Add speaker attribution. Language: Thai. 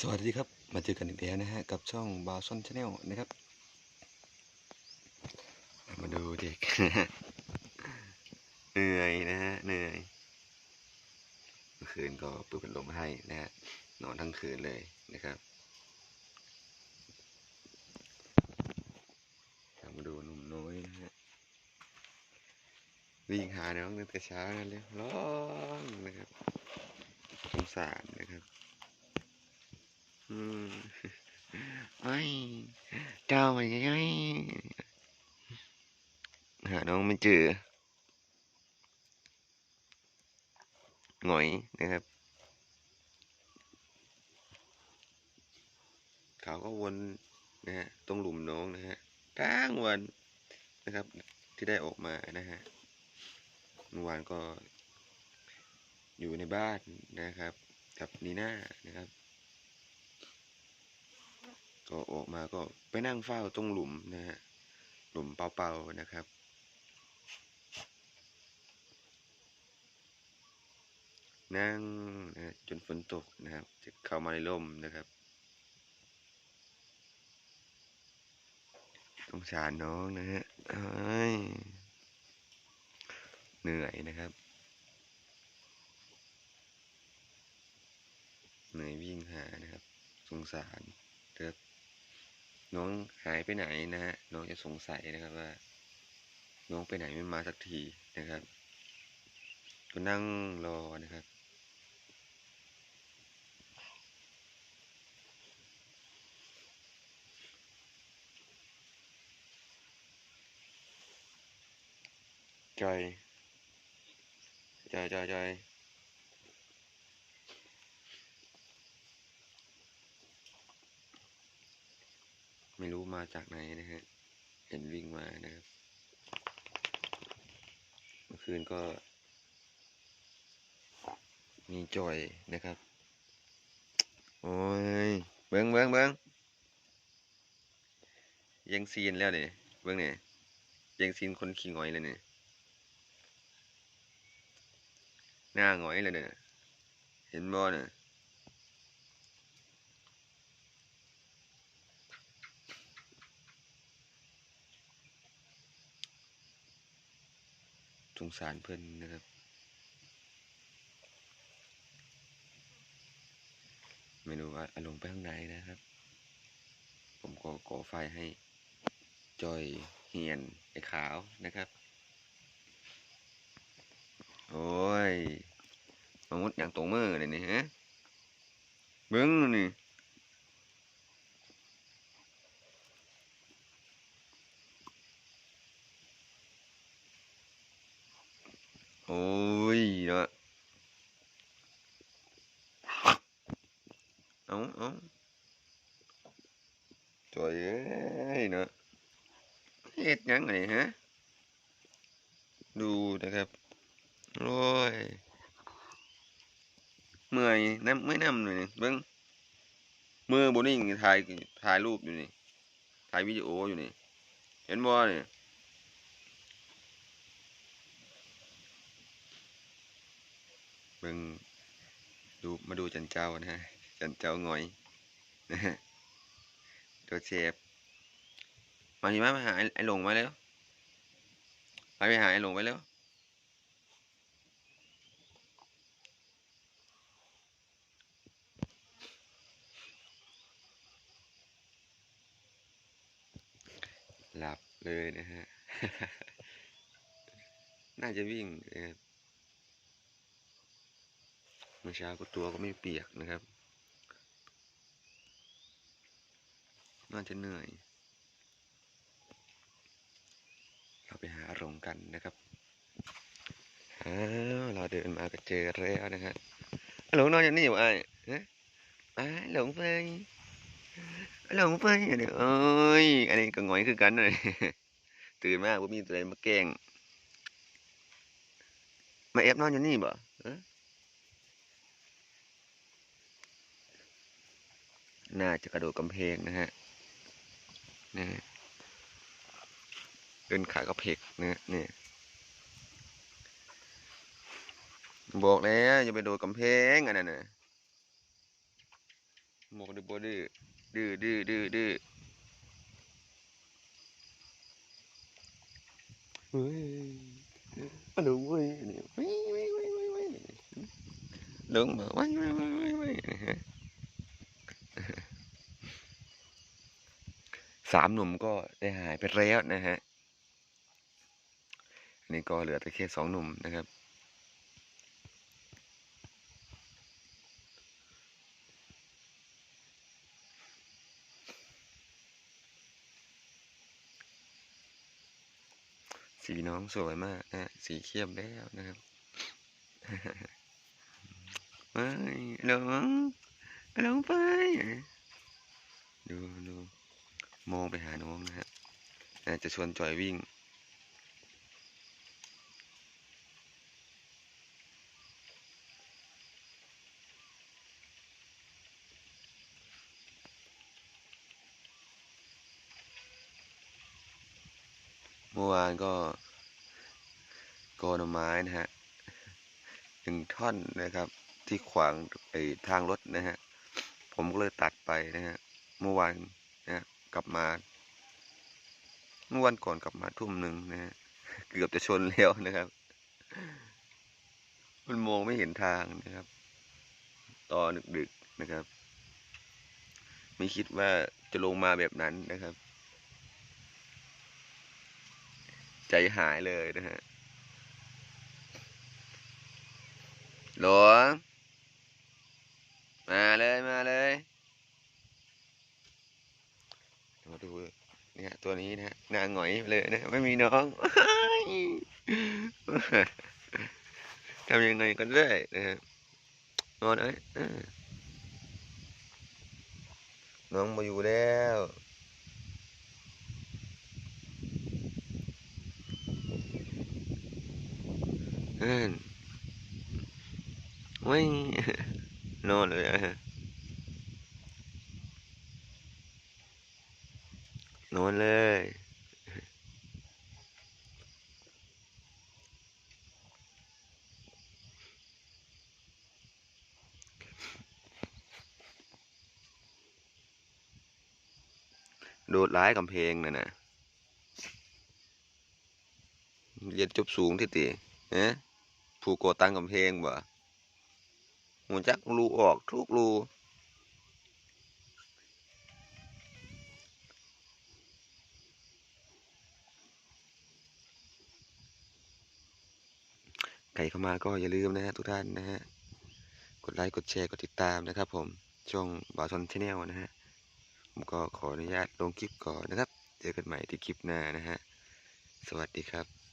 Speaker 1: สวัสดีครับ มาเจอกันอีกแล้วนะฮะ กับช่องบาซอนชาแนลนะครับ มาดูเด็กเหนื่อยนะฮะเหนื่อยเมื่อคืนก็เปิดพัดลมให้นะฮะนอนทั้งคืนเลยนะครับมาดูหนุ่มน้อยนะฮะวิ่งหาน้องตั้งแต่เช้านั่นเลยร้องนะครับสงสารนะครับ ไอ้เจ้ามันยังไงหาน้องไม่เจอหงอยนะครับ เขาก็วนนะฮะตรงหลุมน้องนะฮะทั้งวันนะครับที่ได้ออกมานะฮะเมื่อวานก็อยู่ในบ้านนะครับ กับนีน่านะครับ ก็ออกมาก็ไปนั่งเฝ้าตรงหลุมนะฮะหลุมเปล่าๆนะครับ นั่งนะฮะจนฝนตกนะครับ จะเข้ามาในร่มนะครับสงสารน้องนะฮะเอ้ยเหนื่อยนะครับ เหนื่อยวิ่งหานะครับ สงสารนะครับ น้องหายไปไหนนะฮะน้องจะสงสัยนะครับว่า น้องไปไหนไม่มาสักทีนะครับก็นั่งรอนะครับจอยจอยจอยจอย ไม่รู้มาจากไหนนะฮะ เห็นวิ่งมานะครับ เมื่อคืนก็ มีจอยนะครับ โอ้ย เบิ้งเบิ้งเบิ้งยังซีนแล้วเนี่ยเบิ้งเนี่ยยังซีนคนขี้หงอยเลยเนี่ยหน้าหงอยเลยเนี่ยเห็นบ่เนี่ย สงสารเพิ่อนนะครับไม่รู้ว่าอาลงไปข้างในนะครับ ผมก็ก่อไฟให้จอยเฮียนไอ้ขาวนะครับ โอ้ยมามุดอย่างตรงมือเลยนี่ฮะเบิ้งนี่ อ้ยเนาะเอาเอาจอยเอ้ยเนาะเฮ็ดยังไงฮะ ดูนะครับโอ้ยเมื่อยน้ำไม่น้ำเลยนี่เบิ้งมือบนนี่ถ่ายถ่ายรูปอยู่นี่ถ่ายวิดีโออยู่นี่ เห็นบ่เนี่ย เบิ้งดูมาดูจันเจ้านะฮะจันเจ้าหงอยนะฮะตัวเชฟมาหิมะมาหาไอ้หลงมาแล้วไปไปหาไอ้หลงไปแล้วหลับเลยนะฮะ น่าจะวิ่งนะครับ เมื่อเช้าก็ตัวก็ไม่เปียกนะครับ น่าจะเหนื่อย เราไปหาอารมณ์กันนะครับอ้าวเราเดินมาก็เจอแล้วนะฮะหลงนอนอยู่นี่อยู่ไอ้ฮะอ้าหลงไปหลงไปอันนี้เอ้ยอันนี้ก็งอยคือกันเลยตื่นมาบ่มีตัวใดมาแกล้งมาแอบนอนอยู่นี่บ่เอ้อ น่าจะกระโดดกำแพงนะฮะนะเดินขากระเพกนะฮะนี่บอกแล้วอย่าไปโดดกำแพงอันนั้นนะหมกดือบ่ดื้อดื้อดื้อดื้อดื้อเฮ้ยหลงเว้ยนี่เว้ยเว้ยเว้ยเว้ยเว้ยหลงมาเว้ยเว้ยเว้ยเว้ยเว้ยนะฮะ สามหนุ่มก็ได้หายไปแล้วนะฮะอันนี้ก็เหลือแต่แค่สองหนุ่มนะครับสีน้องสวยมากนะสีเข้มแล้วนะครับเฮ้ยหลงหลงไป ดูดู มองไปหาน้องนะฮะน่าจะชวนจอยวิ่ง เมื่อวานก็โกนไม้นะฮะหนึ่งท่อนนะครับ ที่ขวางไอ้ทางรถนะฮะ ผมก็เลยตัดไปนะฮะ เมื่อวาน กลับมาเมื่อวันก่อนกลับมาทุ่มหนึ่งนะฮะเกือบจะชนแล้วนะครับ มันมองไม่เห็นทางนะครับ ตอนดึกๆนะครับ ไม่คิดว่าจะลงมาแบบนั้นนะครับ ใจหายเลยนะฮะหลวงมาเลยมาเลยมาดู เนี่ยตัวนี้นะฮะหน้าหงอยเลยนะไม่มีน้องทำยังไงกันได้นะฮะนอนเอ้ยเออน้องมาอยู่แล้วเอิ้นไม่นอนเลยอะนอนเลย โดดร้ายกำเพงน่ะนะเรียนจบสูงที่ติเอ๊ะผูกโกตังกำเพงบ่หูจักรูออกทุกรูใครเข้ามาก็อย่าลืมนะฮะทุกท่านนะฮะ กดไลค์ กดแชร์ กดติดตามนะครับผม ช่องบาชนชาแนลนะฮะ ผมก็ขออนุญาตลงคลิปก่อนนะครับ เจอกันใหม่ที่คลิปหน้านะฮะ สวัสดีครับ